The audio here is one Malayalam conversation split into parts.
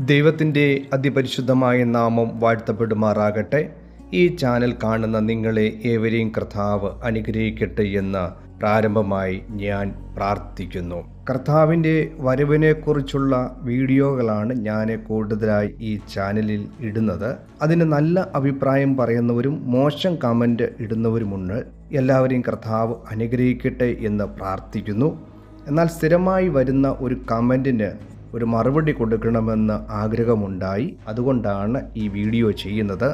ദൈവത്തിന്റെ അതിപരിശുദ്ധമായ നാമം വാഴ്ത്തപ്പെടുമാറാകട്ടെ. ഈ ചാനൽ കാണുന്ന നിങ്ങളെ ഏവരെയും കർത്താവ് അനുഗ്രഹിക്കട്ടെ എന്ന് പ്രാരംഭമായി ഞാൻ പ്രാർത്ഥിക്കുന്നു. കർത്താവിന്റെ വരവിനെക്കുറിച്ചുള്ള വീഡിയോകളാണ് ഞാൻ കൂടുതലായി ഈ ചാനലിൽ ഇടുന്നത്. അതിന് നല്ല അഭിപ്രായം പറയുന്നവരും മോശം കമന്റ് ഇടുന്നവരുമുണ്ട്. എല്ലാവരെയും കർത്താവ് അനുഗ്രഹിക്കട്ടെ എന്ന് പ്രാർത്ഥിക്കുന്നു. എന്നാൽ സ്ഥിരമായി വരുന്ന ഒരു കമന്റിന് ഒരു മറുപടി കൊടുക്കണമെന്ന് ആഗ്രഹമുണ്ടായി. അതുകൊണ്ടാണ് ഈ വീഡിയോ ചെയ്യുന്നത്.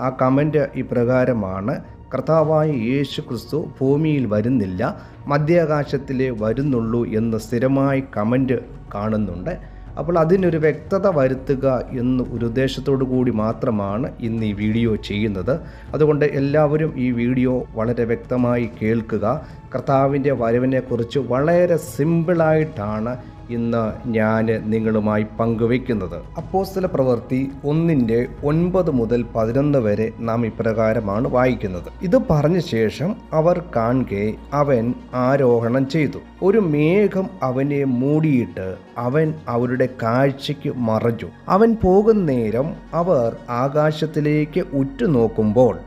ആ കമന്റ് ഇപ്രകാരമാണ്. കർത്താവായ യേശു ക്രിസ്തു ഭൂമിയിൽ വരുന്നില്ല മധ്യാകാശത്തിലേ വരുന്നുള്ളൂ എന്ന് സ്ഥിരമായി കമന്റ് കാണുന്നുണ്ട്. അപ്പോൾ അതിനൊരു വ്യക്തത വരുത്തുക എന്ന് ഒരു ഉദ്ദേശത്തോടു കൂടി മാത്രമാണ് ഇന്ന് ഈ വീഡിയോ ചെയ്യുന്നത്. അതുകൊണ്ട് എല്ലാവരും ഈ വീഡിയോ വളരെ വ്യക്തമായി കേൾക്കുക. കർത്താവിന്റെ വരവിനെക്കുറിച്ച് വളരെ സിമ്പിളായിട്ടാണ് ഇന്ന് ഞാൻ നിങ്ങളുമായി പങ്കുവയ്ക്കുന്നത്. അപ്പോസ്തല പ്രവൃത്തി ഒന്നിന്റെ ഒൻപത് മുതൽ പതിനൊന്ന് വരെ നാം ഇപ്രകാരമാണ് വായിക്കുന്നത്. ഇത് പറഞ്ഞ ശേഷം അവർ കാണെ അവൻ ആരോഹണം ചെയ്തു. ഒരു മേഘം അവനെ മൂടിയിട്ട് അവൻ അവരുടെ കാഴ്ചയ്ക്ക് മറഞ്ഞു. അവൻ പോകുന്ന നേരം അവർ ആകാശത്തിലേക്ക് ഉറ്റുനോക്കുമ്പോൾ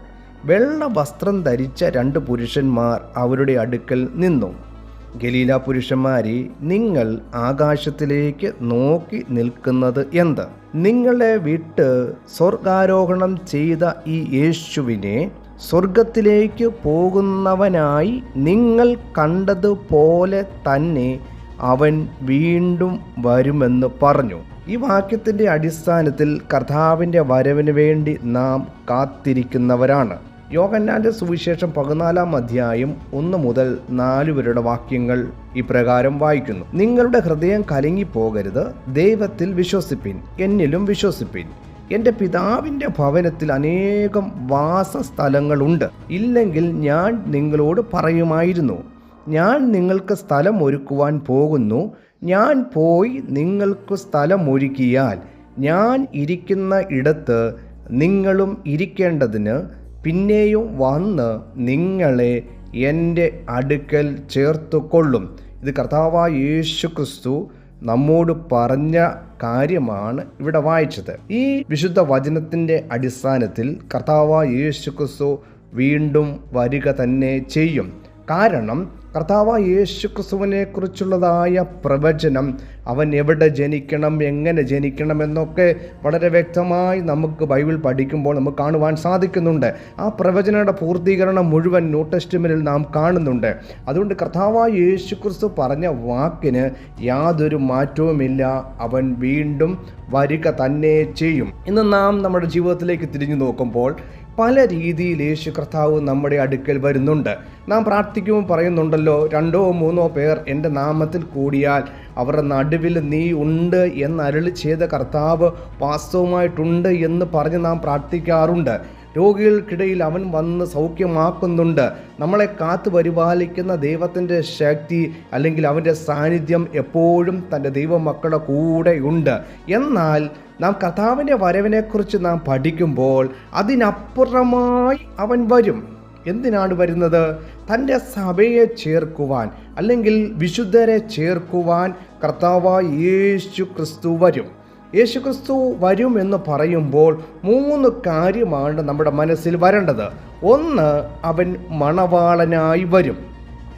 വെള്ള വസ്ത്രം ധരിച്ച രണ്ട് പുരുഷന്മാർ അവരുടെ അടുക്കൽ നിന്നു. ഗലീല പുരുഷന്മാരെ നിങ്ങൾ ആകാശത്തിലേക്ക് നോക്കി നിൽക്കുന്നത് എന്ത്? നിങ്ങളെ വിട്ട് സ്വർഗാരോഹണം ചെയ്ത ഈ യേശുവിനെ സ്വർഗത്തിലേക്ക് പോകുന്നവനായി നിങ്ങൾ കണ്ടതുപോലെ തന്നെ അവൻ വീണ്ടും വരുമെന്ന് പറഞ്ഞു. ഈ വാക്യത്തിന്റെ അടിസ്ഥാനത്തിൽ കർത്താവിന്റെ വരവിന് വേണ്ടി നാം കാത്തിരിക്കുന്നവരാണ്. യോഹന്നാന്റെ സുവിശേഷം പതിനാലാം അധ്യായം ഒന്ന് മുതൽ നാല് വരുടെ വാക്യങ്ങൾ ഇപ്രകാരം വായിക്കുന്നു. നിങ്ങളുടെ ഹൃദയം കലങ്ങിപ്പോകരുത് ദൈവത്തിൽ വിശ്വസിപ്പിൻ എന്നിലും വിശ്വസിപ്പിൻ. എന്റെ പിതാവിന്റെ ഭവനത്തിൽ അനേകം വാസസ്ഥലങ്ങളുണ്ട്. ഇല്ലെങ്കിൽ ഞാൻ നിങ്ങളോട് പറയുമായിരുന്നു ഞാൻ നിങ്ങൾക്ക് സ്ഥലം ഒരുക്കുവാൻ പോകുന്നു ഞാൻ പോയി നിങ്ങൾക്ക് സ്ഥലം ഒരുക്കിയാൽ ഞാൻ ഇരിക്കുന്ന ഇടത്ത് നിങ്ങളും ഇരിക്കേണ്ടതിന് പിന്നെയും വന്ന് നിങ്ങളെ എന്റെ അടുക്കൽ ചേർത്തുകൊള്ളും. ഇത് കർത്താവായ യേശു ക്രിസ്തു നമ്മോട് പറഞ്ഞ കാര്യമാണ് ഇവിടെ വായിച്ചത്. ഈ വിശുദ്ധ വചനത്തിന്റെ അടിസ്ഥാനത്തിൽ കർത്താവായ യേശു ക്രിസ്തു വീണ്ടും വരിക തന്നെ ചെയ്യും. കാരണം കർത്താവ് യേശുക്രിസ്തുവിനെക്കുറിച്ചുള്ളതായ ക്രിസ്തുവിനെ കുറിച്ചുള്ളതായ പ്രവചനം അവൻ എവിടെ ജനിക്കണം എങ്ങനെ ജനിക്കണം എന്നൊക്കെ വളരെ വ്യക്തമായി നമുക്ക് ബൈബിൾ പഠിക്കുമ്പോൾ നമുക്ക് കാണുവാൻ സാധിക്കുന്നുണ്ട്. ആ പ്രവചനയുടെ പൂർത്തീകരണം മുഴുവൻ ന്യൂ ടെസ്റ്റ്മെന്റിൽ നാം കാണുന്നുണ്ട്. അതുകൊണ്ട് കർത്താവായ യേശുക്രിസ്തു പറഞ്ഞ വാക്കിന് യാതൊരു മാറ്റവുമില്ല. അവൻ വീണ്ടും വരിക തന്നെ ചെയ്യും. ഇന്ന് നാം നമ്മുടെ ജീവിതത്തിലേക്ക് തിരിഞ്ഞു നോക്കുമ്പോൾ പല രീതിയിൽ യേശു കർത്താവ് നമ്മുടെ അടുക്കൽ വരുന്നുണ്ട്. നാം പ്രാർത്ഥിക്കുമ്പോൾ പറയുന്നുണ്ടല്ലോ രണ്ടോ മൂന്നോ പേർ എന്റെ നാമത്തിൽ കൂടിയാൽ അവരുടെ നടുവിൽ നീ ഉണ്ട് എന്ന് അരളി ചെയ്ത കർത്താവ് വാസ്തവമായിട്ടുണ്ട് എന്ന് പറഞ്ഞ് നാം പ്രാർത്ഥിക്കാറുണ്ട്. രോഗികൾക്കിടയിൽ അവൻ വന്ന് സൗഖ്യമാക്കുന്നുണ്ട്. നമ്മളെ കാത്തു പരിപാലിക്കുന്ന ദൈവത്തിന്റെ ശക്തി അല്ലെങ്കിൽ അവന്റെ സാന്നിധ്യം എപ്പോഴും തന്റെ ദൈവമക്കളുടെ കൂടെയുണ്ട്. എന്നാൽ നാം കർത്താവിന്റെ വരവിനെക്കുറിച്ച് നാം പഠിക്കുമ്പോൾ അതിനപ്പുറമായി അവൻ വരും. എന്തിനാണ് വരുന്നത്? തന്റെ സഭയെ ചേർക്കുവാൻ അല്ലെങ്കിൽ വിശുദ്ധരെ ചേർക്കുവാൻ കർത്താവായ യേശു ക്രിസ്തു വരും. യേശു ക്രിസ്തു വരും എന്ന് പറയുമ്പോൾ മൂന്ന് കാര്യമാണ് നമ്മുടെ മനസ്സിൽ വരേണ്ടത്. ഒന്ന് അവൻ മണവാളനായി വരും.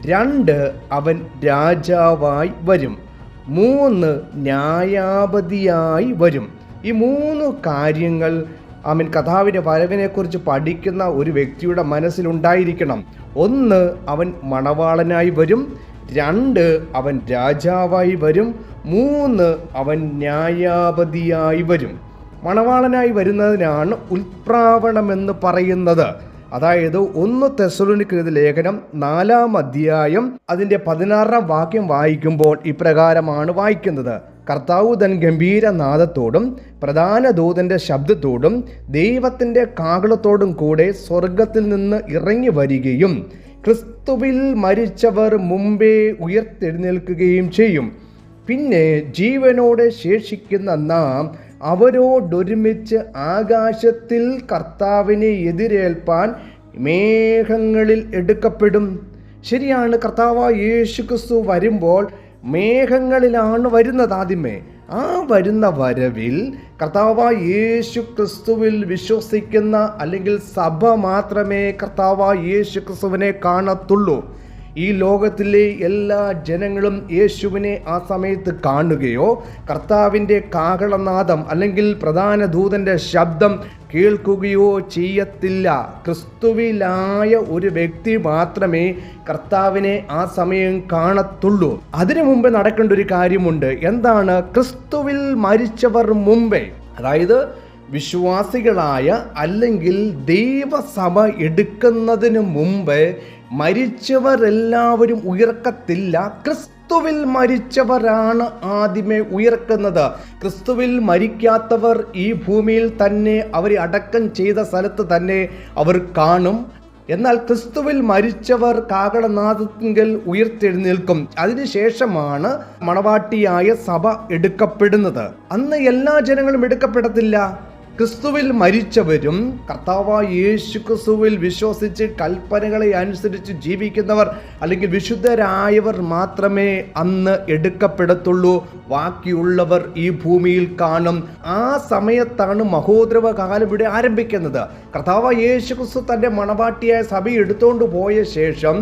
രണ്ട് അവൻ രാജാവായി വരും. മൂന്ന് ന്യായാപതിയായി വരും. ഈ മൂന്ന് കാര്യങ്ങൾ അവൻ കഥാവിന്റെ വരവിനെക്കുറിച്ച് പഠിക്കുന്ന ഒരു വ്യക്തിയുടെ മനസ്സിലുണ്ടായിരിക്കണം. ഒന്ന് അവൻ മണവാളനായി വരും. രണ്ട് അവൻ രാജാവായി വരും മൂന്ന് അവൻ ന്യായാപതിയായി വരും. മണവാളനായി വരുന്നതിനാണ് ഉൽപ്രാവണമെന്ന് പറയുന്നത്. അതായത് ഒന്ന് തെസലോനിക്കെഴുതിയ ലേഖനം നാലാം അധ്യായം അതിന്റെ പതിനാറാം വാക്യം വായിക്കുമ്പോൾ ഇപ്രകാരമാണ് വായിക്കുന്നത്. കർത്താവ് തൻ ഗംഭീരനാദത്തോടും പ്രധാന ദൂതന്റെ ശബ്ദത്തോടും ദൈവത്തിന്റെ കാകളത്തോടും കൂടെ സ്വർഗത്തിൽ നിന്ന് ഇറങ്ങി വരികയും ക്രിസ്തുവിൽ മരിച്ചവർ മുമ്പേ ഉയർത്തെഴുന്നേൽക്കുകയും ചെയ്യും. പിന്നെ ജീവനോടെ ശേഷിക്കുന്ന നാം അവരോടൊരുമിച്ച് ആകാശത്തിൽ കർത്താവിനെ എതിരേൽപ്പാൻ മേഘങ്ങളിൽ എടുക്കപ്പെടും. ശരിയാണ് കർത്താവ് യേശു ക്രിസ്തു വരുമ്പോൾ മേഘങ്ങളിലാണ് വരുന്നത് ആദ്യമേ. ആ വരുന്ന വരവിൽ കർത്താവായ യേശു ക്രിസ്തുവിൽ വിശ്വസിക്കുന്ന അല്ലെങ്കിൽ സഭ മാത്രമേ കർത്താവായ യേശു ക്രിസ്തുവിനെ കാണത്തുള്ളൂ. ഈ ലോകത്തിലെ എല്ലാ ജനങ്ങളും യേശുവിനെ ആ സമയത്ത് കാണുകയോ കർത്താവിന്റെ കാഹളനാദം അല്ലെങ്കിൽ പ്രധാന ദൂതന്റെ ശബ്ദം കേൾക്കുകയോ ചെയ്യത്തില്ല. ക്രിസ്തുവിലായ ഒരു വ്യക്തി മാത്രമേ കർത്താവിനെ ആ സമയം കാണത്തുള്ളൂ. അതിനു മുമ്പ് നടക്കേണ്ട ഒരു കാര്യമുണ്ട്. എന്താണ്? ക്രിസ്തുവിൽ മരിച്ചവർ മുമ്പേ. അതായത് വിശ്വാസികളായ അല്ലെങ്കിൽ ദൈവസഭ എടുക്കുന്നതിന് മുമ്പ് മരിച്ചവരെല്ലാവരും ഉയർക്കത്തില്ല. ക്രിസ്തുവിൽ മരിച്ചവരാണ് ആദ്യമേ ഉയർക്കുന്നത്. ക്രിസ്തുവിൽ മരിക്കാത്തവർ ഈ ഭൂമിയിൽ തന്നെ അവരെ അടക്കം ചെയ്ത സ്ഥലത്ത് തന്നെ അവർ കാണും. എന്നാൽ ക്രിസ്തുവിൽ മരിച്ചവർ കാകടനാഥത്തിങ്കിൽ ഉയർത്തെഴുന്നേൽക്കും. അതിനുശേഷമാണ് മണവാട്ടിയായ സഭ എടുക്കപ്പെടുന്നത്. അന്ന് എല്ലാ ജനങ്ങളും എടുക്കപ്പെടത്തില്ല. ക്രിസ്തുവിൽ മരിച്ചവരും കർത്താവായ യേശു ക്രിസ്തുവിൽ വിശ്വസിച്ച് കൽപ്പനകളെ അനുസരിച്ച് ജീവിക്കുന്നവർ അല്ലെങ്കിൽ വിശുദ്ധരായവർ മാത്രമേ അന്ന് എടുക്കപ്പെടത്തുള്ളൂ. ബാക്കിയുള്ളവർ ഈ ഭൂമിയിൽ കാണും. ആ സമയത്താണ് മഹോദ്രവ കാലം ഇവിടെ ആരംഭിക്കുന്നത്. കർത്താവ് യേശു ക്രിസ്തു തന്റെ മണവാട്ടിയായ സഭ എടുത്തുകൊണ്ട് പോയ ശേഷം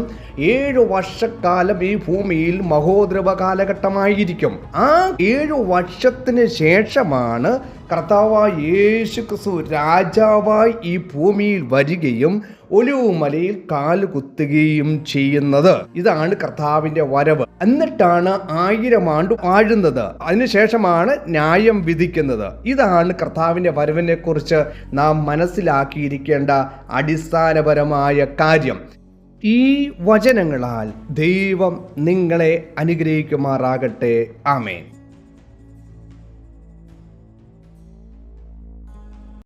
ഏഴു വർഷക്കാലം ഈ ഭൂമിയിൽ മഹോദ്രവ കാലഘട്ടമായിരിക്കും ആ ഏഴു വർഷത്തിന് ശേഷമാണ് കർത്താവായ യേശു ക്രിസ്തു രാജാവായി ഈ ഭൂമിയിൽ വരികയും ഒലിവുമലയിൽ കാൽ കുത്തുകയും ചെയ്യുന്നത്. ഇതാണ് കർത്താവിന്റെ വരവ്. എന്നിട്ടാണ് ആയിരം ആണ്ട് വാഴുന്നത് അതിനുശേഷമാണ് ന്യായം വിധിക്കുന്നത്. ഇതാണ് കർത്താവിന്റെ വരവിനെ കുറിച്ച് നാം മനസ്സിലാക്കിയിരിക്കേണ്ട അടിസ്ഥാനപരമായ കാര്യം. ഈ വചനങ്ങളാൽ ദൈവം നിങ്ങളെ അനുഗ്രഹിക്കുമാറാകട്ടെ. ആമേൻ.